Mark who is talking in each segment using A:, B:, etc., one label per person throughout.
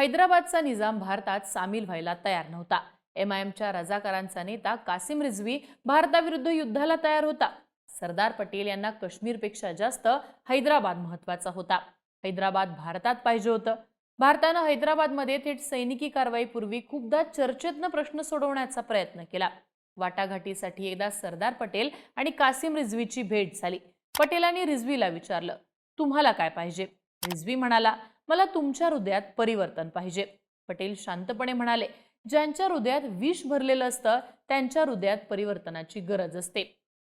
A: हैदराबादचा निजाम भारतात सामील व्हायला तयार नव्हता. एम आय एमच्या रजाकारांचा नेता कासिम रिझवी भारताविरुद्ध युद्धाला तयार होता. सरदार पटेल यांना काश्मीरपेक्षा जास्त हैदराबाद महत्त्वाचा होता. हैदराबाद भारतात पाहिजे होतं. भारतानं हैदराबादमध्ये थेट सैनिकी कारवाईपूर्वी खूपदा चर्चेतनं प्रश्न सोडवण्याचा प्रयत्न केला. वाटाघाटीसाठी एकदा सरदार पटेल आणि कासिम रिझवीची भेट झाली. पटेलांनी रिझवीला विचारलं तुम्हाला काय पाहिजे? रिझवी म्हणाला मला तुमच्या हृदयात परिवर्तन पाहिजे. पटेल शांतपणे म्हणाले ज्यांच्या हृदयात विष भरलेलं असतं त्यांच्या हृदयात परिवर्तनाची गरज असते.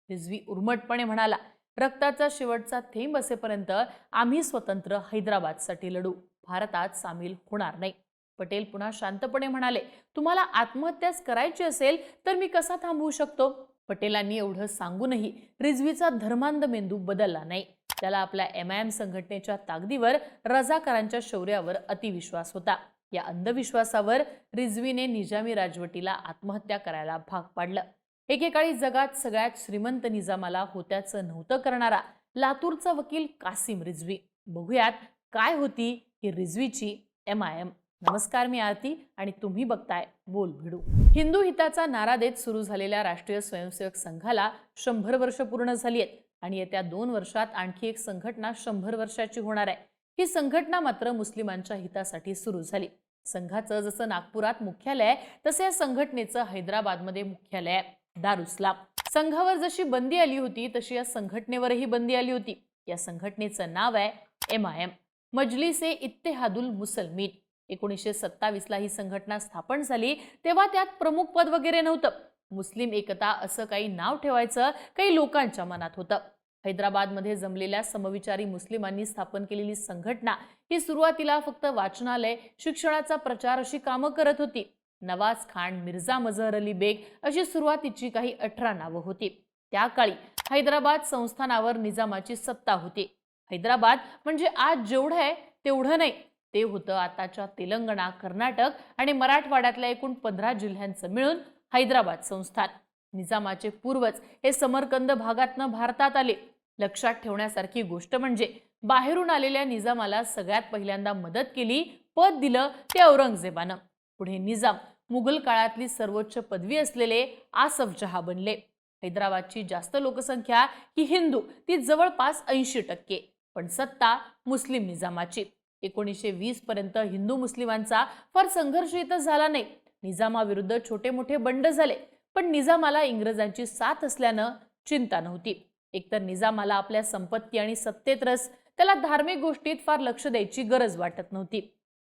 A: रिझवी उर्मटपणे म्हणाला रक्ताचा शेवटचा थेंब असेपर्यंत आम्ही स्वतंत्र हैदराबादसाठी लढू. भारतात सामील होणार नाही. पटेल पुन्हा शांतपणे म्हणाले तुम्हाला आत्महत्याच करायची असेल तर मी कसा थांबवू शकतो? पटेलांनी एवढं सांगूनही रिझवीचा धर्मांध मेंदू बदलला नाही. त्याला आपल्या एम आय एम संघटनेच्या ताकदीवर रजाकारांच्या शौर्यावर अतिविश्वास होता. या अंधविश्वासावर रिझवीने निजामी राजवटीला आत्महत्या करायला भाग पाडलं. एकेकाळी जगात सगळ्यात श्रीमंत निजामाला होत्याचं नव्हतं करणारा लातूरचा वकील कासिम रिझवी बघूयात काय होती ही रिझवीची एम आय एम. नमस्कार मी आरती आणि तुम्ही बघताय बोल भिडू. हिंदू हिताचा नारा देत सुरू झालेल्या राष्ट्रीय स्वयंसेवक संघाला शंभर वर्ष पूर्ण झाली आहेत आणि येत्या दोन वर्षात आणखी एक संघटना शंभर वर्षाची होणार आहे. ही संघटना मात्र मुस्लिमांच्या हितासाठी सुरू झाली. संघाचं जसं नागपुरात मुख्यालय आहे तसे या संघटनेचं हैदराबादमध्ये मुख्यालय आहे. दारुस्लाम संघावर जशी बंदी आली होती तशी या संघटनेवरही बंदी आली होती. या संघटनेचं नाव आहे M I M. Majlis e Ittehadul Muslimeen. एकोणीसशे सत्तावीसला ही संघटना स्थापन झाली. तेव्हा त्यात प्रमुख पद वगैरे नव्हतं. मुस्लिम एकता असं काही नाव ठेवायचं काही लोकांच्या मनात होतं. हैदराबादमध्ये जमलेल्या समविचारी मुस्लिमांनी स्थापन केलेली संघटना ही सुरुवातीला फक्त वाचनालय शिक्षणाचा प्रचार अशी कामं करत होती. नवाज खान मिर्झा मझहर अली बेग अशी सुरुवातीची काही अठरा नावं होती. त्या काळी हैदराबाद संस्थानावर निजामाची सत्ता होती. हैदराबाद म्हणजे आज जेवढं आहे तेवढं नाही. ते होतं आताच्या तेलंगणा कर्नाटक आणि मराठवाड्यातल्या एकूण पंधरा जिल्ह्यांचं मिळून हैदराबाद संस्थान. निजामाचे पूर्वज हे समरकंद भागातनं भारतात आले. लक्षात ठेवण्यासारखी गोष्ट म्हणजे बाहेरून आलेल्या निजामाला सगळ्यात पहिल्यांदा मदत केली पद दिलं ते औरंगजेबानं. पुढे निजाम मुघल काळातली सर्वोच्च पदवी असलेले आसफ जहा बनले. हैदराबादची जास्त लोकसंख्या ही हिंदू ती जवळपास ऐंशी टक्के. पण सत्ता मुस्लिम निजामाची. एकोणीसशे वीस पर्यंत हिंदू मुस्लिमांचा फार संघर्ष इथं झाला नाही. निजामाविरुद्ध छोटे मोठे बंड झाले पण निजामाला इंग्रजांची साथ असल्यानं चिंता नव्हती. एकतर निजामाला आपल्या संपत्ती आणि सत्तेत रस त्याला धार्मिक गोष्टीत फार लक्ष द्यायची गरज वाटत नव्हती.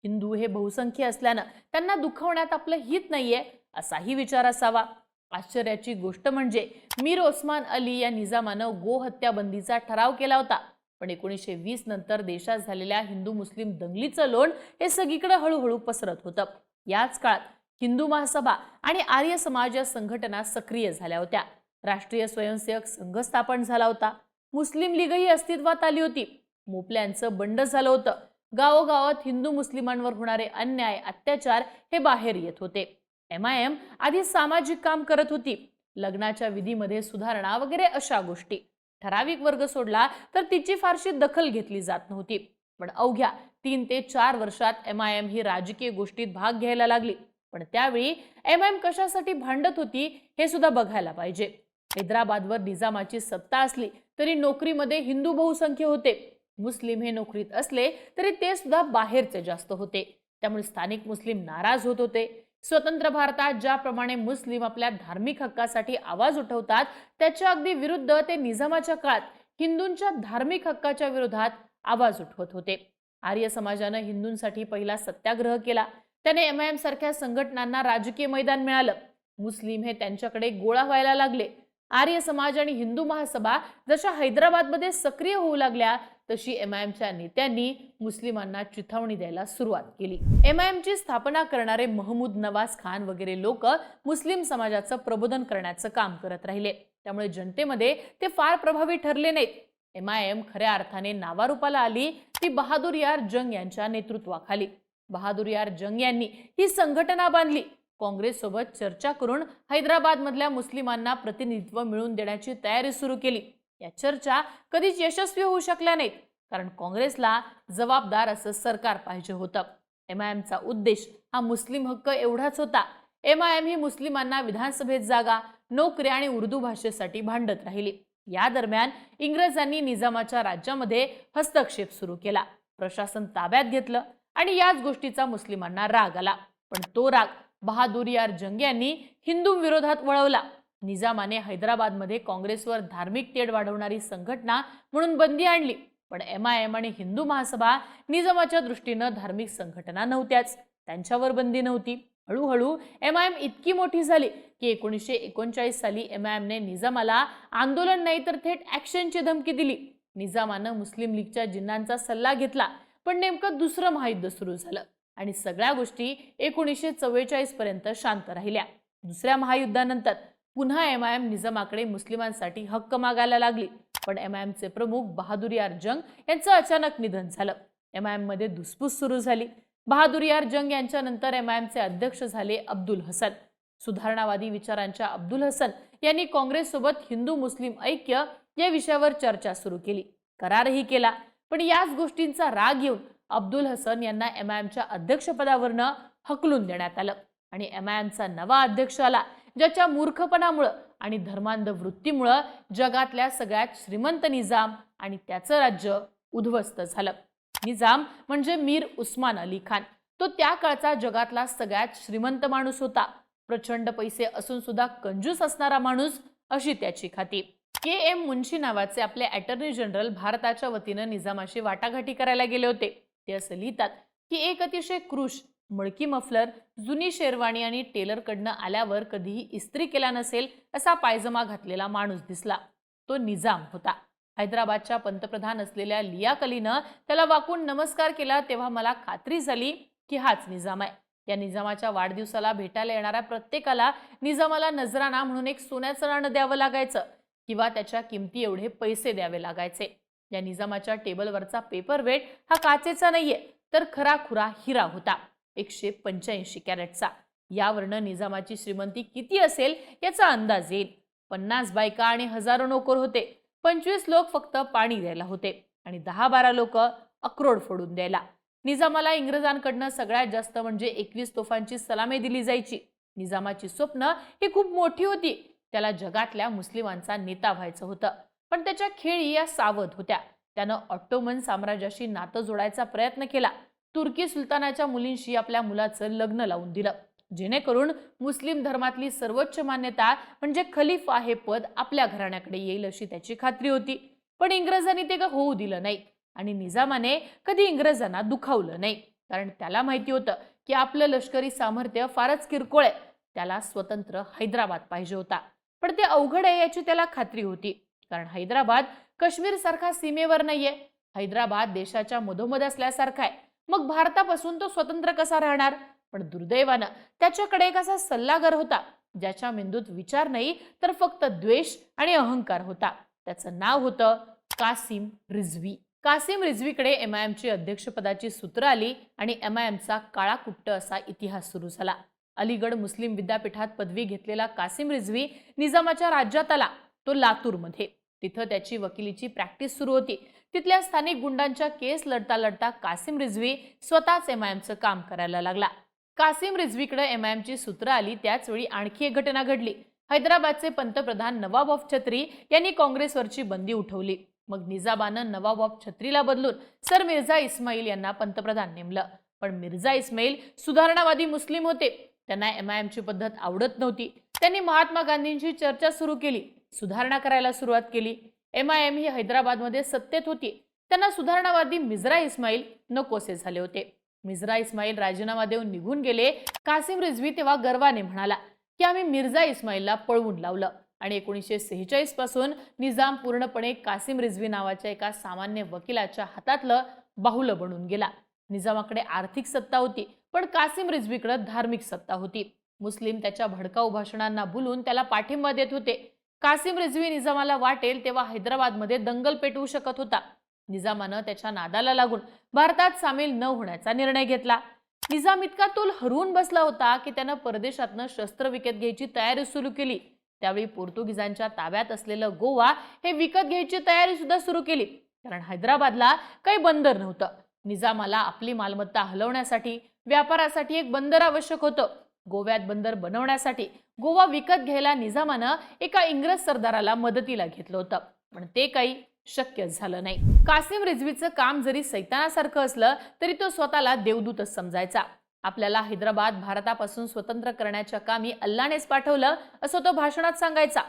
A: हिंदू हे बहुसंख्य असल्यानं त्यांना दुखवण्यात आपलं हित नाहीये असाही विचार असावा. आश्चर्याची गोष्ट म्हणजे मीर ओस्मान अली या निजामानं गोहत्या बंदीचा ठराव केला होता. पण एकोणीसशे वीस नंतर देशात झालेल्या हिंदू मुस्लिम दंगलीचं लोण हे सगळीकडे हळूहळू पसरत होतं. याच काळात हिंदू महासभा आणि आर्य समाज या संघटना सक्रिय झाल्या होत्या. राष्ट्रीय स्वयंसेवक संघ स्थापन झाला होता. मुस्लिम लीगही अस्तित्वात आली होती. मोपल्यांचं बंड झालं होतं. गावोगावात हिंदू मुस्लिमांवर होणारे अन्याय अत्याचार हे बाहेर येत होते. एम आय एम आधी सामाजिक काम करत होती. लग्नाच्या विधीमध्ये सुधारणा वगैरे अशा गोष्टी. ठराविक वर्ग सोडला तर तिची फारशी दखल घेतली जात नव्हती. पण अवघ्या तीन ते चार वर्षात एम आय एम ही राजकीय गोष्टीत भाग घ्यायला लागली. पण त्यावेळी एम आय एम कशासाठी भांडत होती हे सुद्धा बघायला पाहिजे. हैदराबादवर निजामाची सत्ता असली तरी नोकरीमध्ये हिंदू बहुसंख्य होते. मुस्लिम हे नोकरीत असले तरी ते सुद्धा बाहेरचे जास्त होते. त्यामुळे स्थानिक मुस्लिम नाराज होत होते. स्वतंत्र भारतात ज्याप्रमाणे मुस्लिम आपल्या धार्मिक हक्कासाठी आवाज उठवतात त्याच्या अगदी विरुद्ध ते निजामाच्या काळात हिंदूंच्या धार्मिक हक्काच्या विरोधात आवाज उठवत होते. आर्य समाजानं हिंदूंसाठी पहिला सत्याग्रह केला. त्याने एम आय एम सारख्या संघटनांना राजकीय मैदान मिळालं. मुस्लिम हे त्यांच्याकडे गोळा व्हायला लागले. आर्य समाज आणि हिंदू महासभा जशा हैदराबादमध्ये सक्रिय होऊ लागल्या तशी एम आय एमच्या नेत्यांनी मुस्लिमांना चिथावणी द्यायला सुरुवात केली. एम आय एमची स्थापना करणारे महमूद नवाज खान वगैरे लोक मुस्लिम समाजाचं प्रबोधन करण्याचं काम करत राहिले. त्यामुळे जनतेमध्ये ते फार प्रभावी ठरले नाहीत. एम आय एम खऱ्या अर्थाने नावारूपाला आली ती बहादूर यार जंग यांच्या नेतृत्वाखाली. बहादूर यार जंग यांनी ही संघटना बांधली. काँग्रेससोबत चर्चा करून हैदराबादमधल्या मुस्लिमांना प्रतिनिधित्व मिळवून देण्याची तयारी सुरू केली. या चर्चा कधीच यशस्वी होऊ शकल्या नाहीत. कारण काँग्रेसला जबाबदार असं सरकार पाहिजे होतं. एम आय एमचा उद्देश हा मुस्लिम हक्क एवढाच होता. एम आय एम ही मुस्लिमांना विधानसभेत जागा नोकरी आणि उर्दू भाषेसाठी भांडत राहिली. या दरम्यान इंग्रजांनी निजामाच्या राज्यामध्ये हस्तक्षेप सुरू केला. प्रशासन ताब्यात घेतलं आणि याच गोष्टीचा मुस्लिमांना राग आला. पण तो राग बहादुर यार जंग यांनी हिंदू विरोधात वळवला. निजामाने हैदराबादमध्ये काँग्रेसवर धार्मिक तेढ वाढवणारी संघटना म्हणून बंदी आणली. पण एम आय एम आणि हिंदू महासभा निजामाच्या दृष्टीनं धार्मिक संघटना नव्हत्याच. त्यांच्यावर बंदी नव्हती. हळूहळू एम आय एम इतकी मोठी झाली की एकोणीसशे एकोणचाळीस साली एम आय एमने निजामाला आंदोलन नाही तर थेट ॲक्शनची धमकी दिली. निजामानं मुस्लिम लीगच्या जिन्नांचा सल्ला घेतला पण नेमकं दुसरं महायुद्ध सुरू झालं आणि सगळ्या गोष्टी एकोणीसशे चव्वेचाळीस पर्यंत शांत राहिल्या. दुसऱ्या महायुद्धानंतर पुन्हा एम आय एम निजामाकडे मुस्लिमांसाठी हक्क मागायला लागली. पण एम आय एमचे प्रमुख बहादूर यार जंग यांचं अचानक निधन झालं. एम आय एममध्ये धुसफूस सुरू झाली. बहादूर यार जंग यांच्यानंतर एम आय एमचे अध्यक्ष झाले अब्दुल हसन. सुधारणावादी विचारांच्या अब्दुल हसन यांनी काँग्रेससोबत हिंदू मुस्लिम ऐक्य या विषयावर चर्चा सुरू केली. करारही केला. पण याच गोष्टींचा राग येऊन अब्दुल हसन यांना एम आय एमच्या अध्यक्षपदावरनं हकलून देण्यात आलं. आणि एम आय एमचा नवा अध्यक्ष आला. ज्याच्या मूर्खपणामुळं आणि धर्मांध वृत्तीमुळं जगातल्या सगळ्यात श्रीमंत निजाम आणि त्याचं राज्य उद्ध्वस्त झालं. निजाम म्हणजे मीर उस्मान अली खान. तो त्या काळचा जगातला सगळ्यात श्रीमंत माणूस होता. प्रचंड पैसे असून सुद्धा कंजूस असणारा माणूस अशी त्याची खाती. के. एम. मुन्शी नावाचे आपले अटर्नी जनरल भारताच्या वतीनं निजामाशी वाटाघाटी करायला गेले होते. ते असं लिहितात की एक अतिशय क्रूश मळकी मफलर जुनी शेरवाणी आणि टेलरकडनं आल्यावर कधीही इस्त्री केला नसेल असा पायजमा घातलेला माणूस दिसला. तो निजाम होता. हैदराबादच्या पंतप्रधान असलेल्या लिया कलीनं त्याला वाकून नमस्कार केला तेव्हा मला खात्री झाली की हाच निजाम आहे. या निजामाच्या वाढदिवसाला भेटायला येणाऱ्या प्रत्येकाला निजामाला नजराणा म्हणून एक सोन्याचं नाणं द्यावं लागायचं किंवा त्याच्या किमती एवढे पैसे द्यावे लागायचे. या निजामाच्या टेबलवरचा पेपर वेट हा काचेचा नाहीये तर खरा खुरा हिरा होता. एकशे पंच्याऐंशी कॅरेटचा. यावरनं निजामाची श्रीमंती किती असेल याचा अंदाज येईल. पन्नास बायका आणि हजारो नोकर होते. पंचवीस लोक फक्त पाणी द्यायला होते आणि दहा बारा लोक अक्रोड फोडून द्यायला. निजामाला इंग्रजांकडनं सगळ्यात जास्त म्हणजे एकवीस तोफांची सलामी दिली जायची. निजामाची स्वप्न ही खूप मोठी होती. त्याला जगातल्या मुस्लिमांचा नेता व्हायचं होतं. पण त्याच्या खेळी या सावध होत्या. त्यानं ऑट्टोमन साम्राज्याशी नातं जोडायचा प्रयत्न केला. तुर्की सुलतानाच्या मुलींशी आपल्या मुलाचं लग्न लावून दिलं. जेणेकरून मुस्लिम धर्मातली सर्वोच्च मान्यता म्हणजे खलिफा हे पद आपल्या घराण्याकडे येईल अशी त्याची खात्री होती. पण इंग्रजांनी ते का होऊ दिलं नाही आणि निजामाने कधी इंग्रजांना दुखावलं नाही. कारण त्याला माहिती होतं की आपलं लष्करी सामर्थ्य फारच किरकोळ आहे. त्याला स्वतंत्र हैदराबाद पाहिजे होता. पण ते अवघड आहे याची त्याला खात्री होती. कारण हैदराबाद काश्मीर सारखा सीमेवर नाहीये. हैदराबाद देशाच्या मधोमध असल्यासारखा आहे. मग भारतापासून तो स्वतंत्र कसा राहणार? पण दुर्दैवानं त्याच्याकडे एक असा सल्लागार होता ज्याच्या मेंदूत विचार नाही तर फक्त द्वेष आणि अहंकार होता. त्याचं नाव होतं कासिम रिझवी. कासिम रिझवीकडे एम आय एमची अध्यक्षपदाची सूत्र आली आणि एम आय एमचा काळा कुट्ट असा इतिहास सुरू झाला. अलीगड मुस्लिम विद्यापीठात पदवी घेतलेला कासिम रिझवी निजामाच्या राज्यात आला तो लातूरमध्ये. तिथं त्याची वकिलीची प्रॅक्टिस सुरू होती. तिथल्या स्थानिक गुंडांच्या केस लढता लढता कासिम रिझवी स्वतःच एम आय एमचं काम करायला लागला. कासिम रिझवीकडे एम आय एमची सूत्र आली त्याचवेळी आणखी एक घटना घडली. हैदराबादचे पंतप्रधान नवाब ऑफ छत्री यांनी काँग्रेसवरची बंदी उठवली. मग निजाबानं नवाब ऑफ छत्रीला बदलून सर मिर्झा इस्माईल यांना पंतप्रधान नेमलं. पण मिर्झा इस्माईल सुधारणावादी मुस्लिम होते. त्यांना एम आय एमची पद्धत आवडत नव्हती. त्यांनी महात्मा गांधींची चर्चा सुरू केली. सुधारणा करायला सुरुवात केली. एम आय एम ही हैदराबादमध्ये सत्तेत होती. त्यांना सुधारणावादी मिझरा इस्माईल नकोसे झाले होते. मिझरा इस्माईल राजीनामा देऊन निघून गेले कासिम रिझवी तेव्हा गर्वाने म्हणाला की आम्ही मिर्झा इस्माईलला पळवून लावलं आणि एकोणीसशे सेहेचाळीसपासून निजाम पूर्णपणे कासिम रिझवी नावाच्या एका सामान्य वकिलाच्या हातातलं बाहुलं बनून गेला. निजामाकडे आर्थिक सत्ता होती पण कासिम रिझवीकडे धार्मिक सत्ता होती. मुस्लिम त्याच्या भडकाऊ भाषणांना भुलून त्याला पाठिंबा देत होते. कासिम रिझवी निजामाला वाटेल तेव्हा हैदराबादमध्ये दंगल पेटवू शकत होता. निजामानं त्याच्या नादाला लागून भारतात सामील न होण्याचा निर्णय घेतला. निजाम इतका तोल हरवून बसला होता की त्यानं परदेशातनं शस्त्र विकत घ्यायची तयारी सुरू केली. त्यावेळी पोर्तुगीजांच्या ताब्यात असलेलं गोवा हे विकत घ्यायची तयारी सुद्धा सुरू केली. कारण हैदराबादला काही बंदर नव्हतं. निजामाला आपली मालमत्ता हलवण्यासाठी व्यापारासाठी एक बंदर आवश्यक होतं. गोव्यात बंदर बनवण्यासाठी गोवा विकत घ्यायला निजामानं एका इंग्रज सरदाराला मदतीला घेतलं होतं. पण ते काही शक्य झालं नाही. कासिम रिझवीचं काम जरी सैतानासारखं असलं तरी तो स्वतःला देवदूतच समजायचा. आपल्याला हैदराबाद भारतापासून स्वतंत्र करण्याच्या कामी अल्लानेच पाठवलं असं तो भाषणात सांगायचा.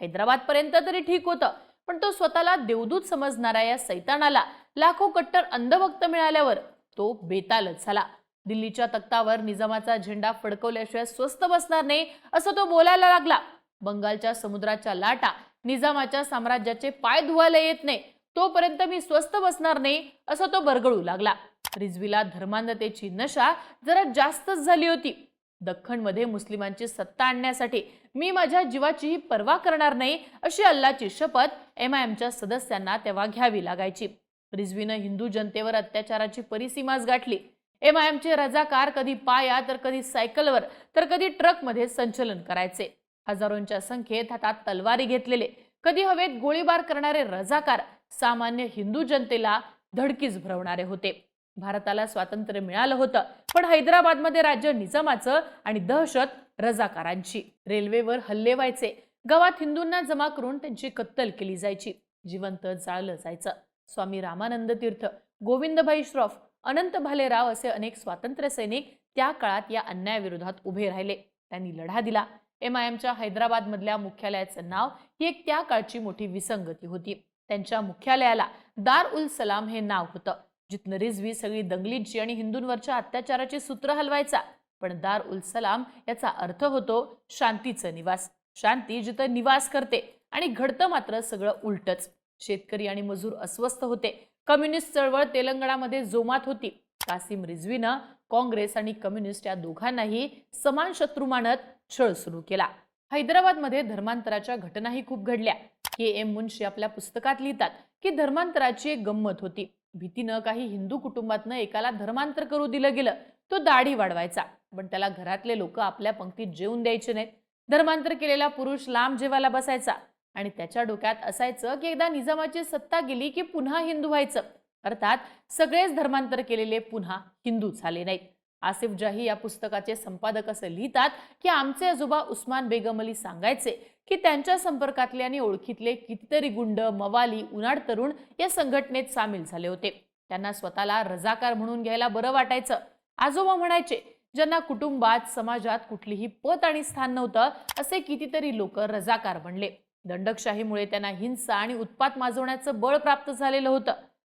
A: हैदराबाद पर्यंत तरी ठीक होतं पण तो स्वतःला देवदूत समजणाऱ्या या सैतानाला लाखो कट्टर अंधभक्त मिळाल्यावर तो बेतालच झाला. दिल्लीच्या तख्तावर निजामाचा झेंडा फडकवल्याशिवाय स्वस्त बसणार नाही असं तो बोलायला लागला. बंगालच्या समुद्राच्या लाटा निजामाच्या साम्राज्याचे पाय धुवायला येत नाही. तोपर्यंत मी स्वस्त बसणार नाही असं तो बरगळू लागला. रिझवीला धर्मांधतेची नशा जरा जास्तच झाली होती. दख्खनमध्ये मुस्लिमांची सत्ता आणण्यासाठी मी माझ्या जीवाचीही पर्वा करणार नाही अशी अल्लाची शपथ एम आय एमच्या सदस्यांना तेव्हा घ्यावी लागायची. रिझवीनं हिंदू जनतेवर अत्याचाराची परिसीमाच गाठली. एम आय एमचे रजाकार कधी पाया तर कधी सायकलवर तर कधी ट्रकमध्ये संचलन करायचे. हजारोंच्या संख्येत हातात तलवारी घेतलेले कधी हवेत गोळीबार करणारे रजाकार सामान्य हिंदू जनतेला धडकीच भरवणारे होते. भारताला स्वातंत्र्य मिळालं होतं पण हैदराबादमध्ये राज्य निजामाचं आणि दहशत रजाकारांची. रेल्वेवर हल्ले व्हायचे गावात हिंदूंना जमा करून त्यांची कत्तल केली जायची जिवंत जाळलं जायचं. स्वामी रामानंद तीर्थ गोविंदभाई श्रॉफ अनंत भालेराव असे अनेक स्वातंत्र्य सैनिक त्या काळात या अन्यायाविरोधात उभे राहिले. त्यांनी लढा दिला. एम आय एमच्या हैदराबादमधल्या मुख्यालयाचं नाव ही एक त्या काळची मोठी विसंगती होती. त्यांच्या मुख्यालयाला दार उल सलाम हे नाव होतं. जिथनं रिझवी सगळी दंगलींची आणि हिंदूंवरच्या अत्याचाराची सूत्र हलवायचा. पण दार उल सलाम याचा अर्थ होतो शांतीचं निवास. शांती जिथं निवास करते आणि घडतं मात्र सगळं उलटच. शेतकरी आणि मजूर अस्वस्थ होते. कम्युनिस्ट चळवळ तेलंगणामध्ये जोमात होती. कासिम रिझवीनं काँग्रेस आणि कम्युनिस्ट या दोघांनाही समान शत्रू मानत छळ सुरू केला. हैदराबादमध्ये धर्मांतराच्या घटनाही खूप घडल्या. के. एम. मुन्शी आपल्या पुस्तकात लिहितात की धर्मांतराची एक गंमत होती. भीतीनं काही हिंदू कुटुंबातनं एकाला धर्मांतर करू दिलं गेलं. तो दाढी वाढवायचा पण त्याला घरातले लोक आपल्या पंक्तीत जेवून द्यायचे नाहीत. धर्मांतर केलेला पुरुष लांब जेवायला बसायचा. आणि त्याच्या डोक्यात असायचं की एकदा निजामाची सत्ता गेली की पुन्हा हिंदू व्हायचं. अर्थात सगळेच धर्मांतर केलेले पुन्हा हिंदू झाले नाहीत. आसिफ जाही या पुस्तकाचे संपादक असं लिहितात की आमचे आजोबा उस्मान बेगम अली सांगायचे की त्यांच्या संपर्कातले आणि ओळखीतले कितीतरी गुंड मवाली उनाड तरुण या संघटनेत सामील झाले होते. त्यांना स्वतःला रजाकार म्हणून घ्यायला बरं वाटायचं. आजोबा म्हणायचे ज्यांना कुटुंबात समाजात कुठलीही पत आणि स्थान नव्हतं असे कितीतरी लोक रजाकार बनले. दंडकशाहीमुळे त्यांना हिंसा आणि उत्पात माजवण्याचं बळ प्राप्त झालेलं होतं.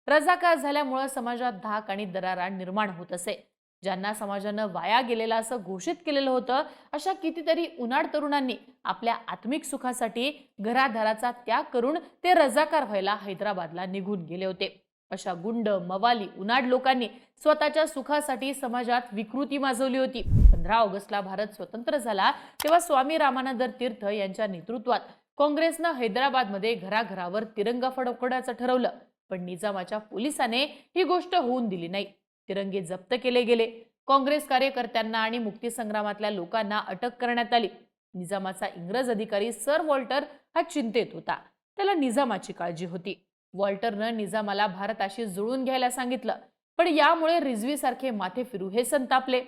A: रजाकार झाल्यामुळं समाजात धाक आणि दरारा निर्माण होत असे. ज्यांना समाजानं वाया गेलेला असं घोषित केलेलं होतं अशा कितीतरी उन्हाळ तरुणांनी आपल्या आत्मिक सुखासाठी घराधाराचा त्याग करून ते रजाकार व्हायला हैदराबादला निघून गेले होते. अशा गुंड मवाली उन्हाळ लोकांनी स्वतःच्या सुखासाठी समाजात विकृती माजवली होती. पंधरा ऑगस्टला भारत स्वतंत्र झाला तेव्हा स्वामी रामानंद तीर्थ यांच्या नेतृत्वात काँग्रेसनं हैदराबादमध्ये घराघरावर तिरंगा फडकवण्याचं ठरवलं पण निजामाच्या पोलिसाने ही गोष्ट होऊन दिली नाही. तिरंगे जप्त केले गेले. काँग्रेस कार्यकर्त्यांना आणि मुक्तीसंग्रामातल्या लोकांना अटक करण्यात आली. निजामाचा इंग्रज अधिकारी सर वॉल्टर हा चिंतेत होता. त्याला निजामाची काळजी होती. वॉल्टरनं निजामाला भारताशी जुळून घ्यायला सांगितलं पण यामुळे रिझवीसारखे माथे फिरू हे संतापले.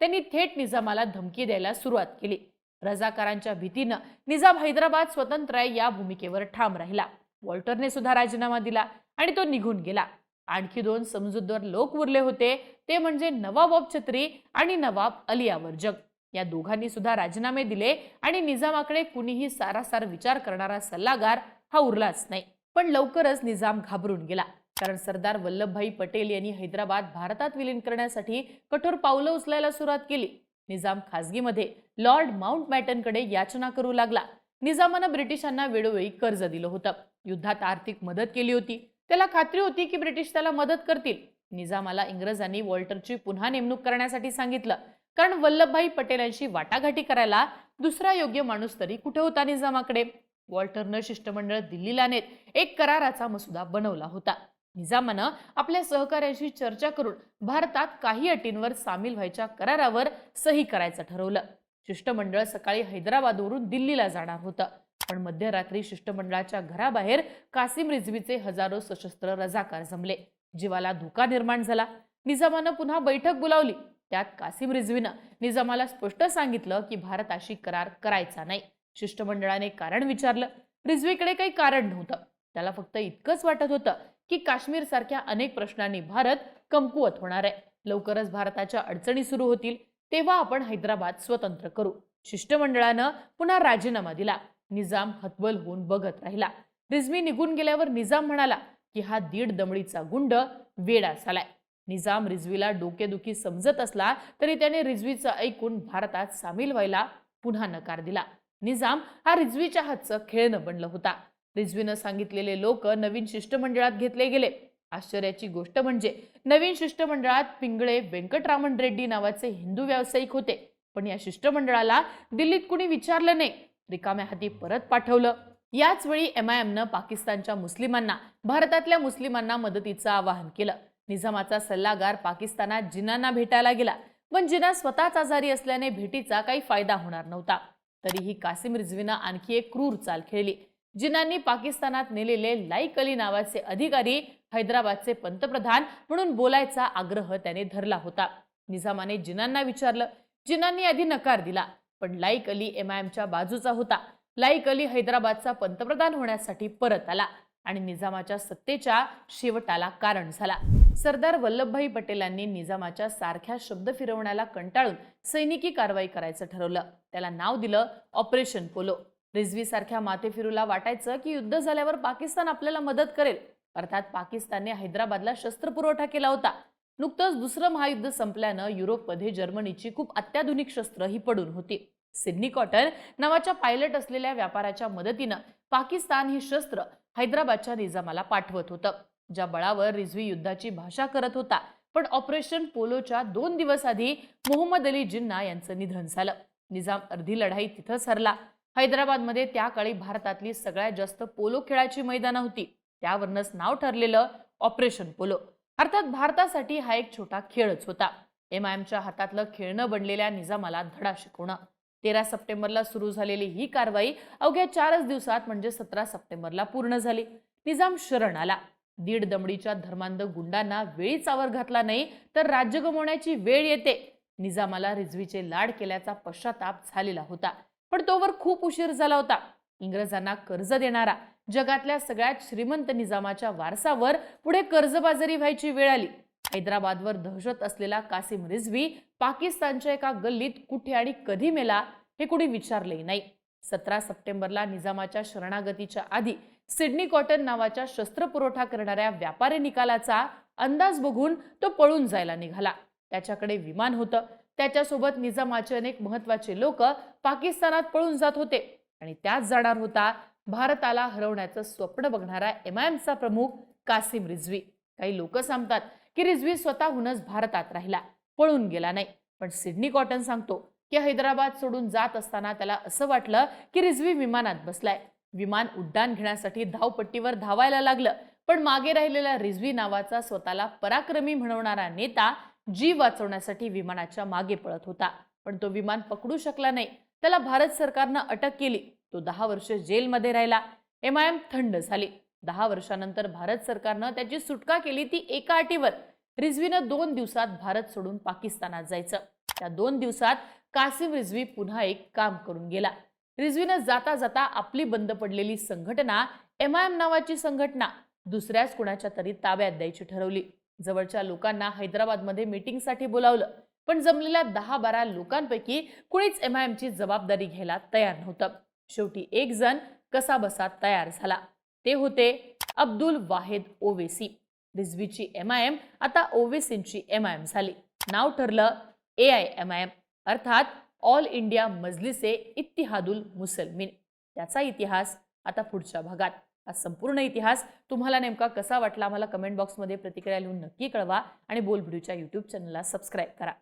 A: त्यांनी थेट निजामाला धमकी द्यायला सुरुवात केली. रजाकारांच्या भीतीनं निजाम हैदराबाद स्वतंत्र आहे या भूमिकेवर ठाम राहिला. वॉल्टरने सुद्धा राजीनामा दिला आणि तो निघून गेला. आणखी दोन समजूतदार लोक उरले होते ते म्हणजे नवाब छत्री आणि नवाब अली जग. या दोघांनी सुद्धा राजीनामे दिले आणि निजामाकडे कुणीही सारासार विचार करणारा सल्लागार हा उरलाच नाही. पण लवकरच निजाम घाबरून गेला. कारण सरदार वल्लभभाई पटेल यांनी हैदराबाद भारतात विलीन करण्यासाठी कठोर पावलं उचलायला सुरुवात केली. निजाम खासगीमध्ये लॉर्ड माउंटबॅटनकडे याचना करू लागला. निजामानं ब्रिटिशांना वेळोवेळी कर्ज दिलं होतं. युद्धात आर्थिक मदत केली होती. त्याला खात्री होती की ब्रिटिश त्याला मदत करतील. निजामाला इंग्रजांनी वॉल्टरची पुन्हा नेमणूक करण्यासाठी सांगितलं. कारण वल्लभभाई पटेलांशी वाटाघाटी करायला दुसरा योग्य माणूस तरी कुठे होता निजामाकडे? वॉल्टरनं शिष्टमंडळ दिल्लीला नेत एक कराराचा मसुदा बनवला होता. निजामानं आपल्या सहकाऱ्यांशी चर्चा करून भारतात काही अटींवर सामील व्हायच्या करारावर सही करायचं ठरवलं. शिष्टमंडळ सकाळी हैदराबादवरून दिल्लीला जाणार होतं. पण मध्यरात्री शिष्टमंडळाच्या घराबाहेर कासिम रिझवीचे हजारो सशस्त्र रजाकार जमले. जीवाला धोका निर्माण झाला. निजामानं पुन्हा बैठक बोलावली. त्यात कासिम रिझवीनं निजामाला स्पष्ट सांगितलं की भारताशी करार करायचा नाही. शिष्टमंडळाने कारण विचारलं. रिझवीकडे काही कारण नव्हतं. त्याला फक्त इतकंच वाटत होतं की काश्मीर सारख्या अनेक प्रश्नांनी भारत कमकुवत होणार आहे. लवकरच भारताच्या अडचणी सुरू होतील तेव्हा आपण हैदराबाद स्वतंत्र करू. शिष्टमंडळानं पुन्हा राजीनामा दिला. निजाम हतबल होऊन बघत राहिला. रिझवी निघून गेल्यावर निजाम म्हणाला की हा दीड दमडीचा गुंड वेडा झालाय. निजाम रिझवीला डोकेदुखी समजत असला तरी त्याने रिझवीचं ऐकून भारतात सामील व्हायला पुन्हा नकार दिला. निजाम हा रिझवीच्या हातचं खेळणं बनलं होता. रिझवीनं सांगितलेले लोक नवीन शिष्टमंडळात घेतले गेले. आश्चर्याची गोष्ट म्हणजे नवीन शिष्टमंडळात पिंगळे व्यंकटरामन रेड्डी नावाचे हिंदू व्यावसायिक होते. पण या शिष्टमंडळाला दिल्लीत कुणी विचारलं नाही. रिकाम्या हाती परत पाठवलं. याच वेळी एम आय एमनं पाकिस्तानच्या मुस्लिमांना भारतातल्या मुस्लिमांना मदतीचं आवाहन केलं. निजामाचा सल्लागार पाकिस्तानात जिनांना भेटायला गेला. पण जिना स्वतःच आजारी असल्याने भेटीचा काही फायदा होणार नव्हता. तरीही कासिम रिझवीनं आणखी एक क्रूर चाल खेळली. जिनांनी पाकिस्तानात नेलेले लाईक अली नावाचे अधिकारी हैदराबादचे पंतप्रधान म्हणून बोलायचा आग्रह त्याने धरला होता. निजामाने जिनांना विचारलं. जिनांनी आधी नकार दिला पण लाईक अली एम आय एमच्या बाजूचा होता. लाईक अली हैदराबादचा पंतप्रधान होण्यासाठी परत आला आणि निजामाच्या सत्तेच्या शेवटाला कारण झाला. सरदार वल्लभभाई पटेलांनी निजामाच्या सारख्या शब्द फिरवण्याला कंटाळून सैनिकी कारवाई करायचं ठरवलं. त्याला नाव दिलं ऑपरेशन पोलो. रिझवीसारख्या माथेफिरूला वाटायचं की युद्ध झाल्यावर पाकिस्तान आपल्याला मदत करेल. अर्थात पाकिस्तानने हैदराबादला शस्त्रपुरवठा केला होता. नुकतंच दुसरं महायुद्ध संपल्यानं युरोपमध्ये जर्मनीची खूप अत्याधुनिक शस्त्र ही पडून होती. सिडनी कॉटन नावाच्या पायलट असलेल्या व्यापाराच्या मदतीनं पाकिस्तान हे शस्त्र हैदराबादच्या निजामाला पाठवत होतं. ज्या बळावर रिझवी युद्धाची भाषा करत होता. पण ऑपरेशन पोलोच्या दोन दिवस आधी मोहम्मद अली जिन्ना यांचं निधन झालं. निजाम अर्धी लढाई तिथंच हरला हैदराबादमध्ये त्या काळी भारतातली सगळ्यात जास्त पोलो खेळाची मैदानं होती. त्यावरनंच नाव ठरलेलं ऑपरेशन पोलो. अर्थात भारतासाठी हा एक छोटा खेळच होता. एम आय एमच्या हातातलं खेळणं बनलेल्या निजामाला धडा शिकवणं. तेरा सप्टेंबरला सुरू झालेली ही कारवाई अवघ्या चारच दिवसात म्हणजे सतरा सप्टेंबरला पूर्ण झाली. निजाम शरण आला. दीड दमडीच्या धर्मांध गुंडांना वेळीच आवर घातला नाही तर राज्य गमवण्याची वेळ येते. निजामाला रिझवीचे लाड केल्याचा पश्चाताप झालेला होता. पण तोवर खूप उशीर झाला होता. इंग्रजांना कर्ज देणारा जगातल्या सगळ्यात श्रीमंत निजामाच्या वारसावर पुढे कर्जबाजारी व्हायची वेळ आली. हैदराबादवर दहशत असलेला कासिम रिझवी पाकिस्तानच्या एका गल्लीत कुठे आणि कधी मेला हे कुणी विचारले नाही. सतरा सप्टेंबरला निजामाच्या शरणागतीच्या आधी सिडनी कॉटन नावाच्या शस्त्रपुरवठा करणाऱ्या व्यापारी निकालाचा अंदाज बघून तो पळून जायला निघाला. त्याच्याकडे विमान होतं. त्याच्यासोबत निजामाचे अनेक महत्त्वाचे लोक पाकिस्तानात पळून जात होते. आणि त्यात जाणार होता भारताला हरवण्याचं स्वप्न बघणारा एम आय एमचा प्रमुख कासिम रिझवी काही लोक सांगतात की रिझवी स्वतःहूनच भारतात राहिला पळून गेला नाही. पण सिडनी कॉटन सांगतो की हैदराबाद सोडून जात असताना त्याला असं वाटलं की रिझवी विमानात बसलाय. विमान उड्डाण घेण्यासाठी धावपट्टीवर धावायला लागलं. पण मागे राहिलेला रिझवी नावाचा स्वतःला पराक्रमी म्हणवणारा नेता जीव वाचवण्यासाठी विमानाच्या मागे पळत होता. पण तो विमान पकडू शकला नाही. त्याला भारत सरकारनं अटक केली. तो दहा वर्ष जेलमध्ये राहिला. एम आय एम थंड झाली. दहा वर्षानंतर भारत सरकारनं त्याची सुटका केली ती एका अटीवर. रिझवीनं दोन दिवसात भारत सोडून पाकिस्तानात जायचं. त्या दोन दिवसात कासिम रिझवी पुन्हा एक काम करून गेला. रिझवीनं जाता जाता आपली बंद पडलेली संघटना एम आय एम नावाची संघटना दुसऱ्याच कुणाच्या तरी ताब्यात द्यायची ठरवली. जवळच्या लोकांना हैदराबादमध्ये मीटिंगसाठी बोलावलं. पण जमलेल्या दहा बारा लोकांपैकी कुणीच एम आय एमची जबाबदारी घ्यायला तयार नव्हतं. शेवटी एक जण कसा बसा तयार झाला. ते होते अब्दुल वाहेद ओवेसी. रिझवीची एम आय एम आता ओवेसींची एम आय एम झाली. नाव ठरलं A I M I M अर्थात ऑल इंडिया मजलिसे इत्तिहादुल मुसलमीन. त्याचा इतिहास आता पुढच्या भागात. हा संपूर्ण इतिहास तुम्हाला नेमका कसा वाटला आम्हाला कमेंट बॉक्समध्ये प्रतिक्रिया लिहून नक्की कळवा आणि बोलभिडूच्या यूट्यूब चॅनलला सबस्क्राईब करा.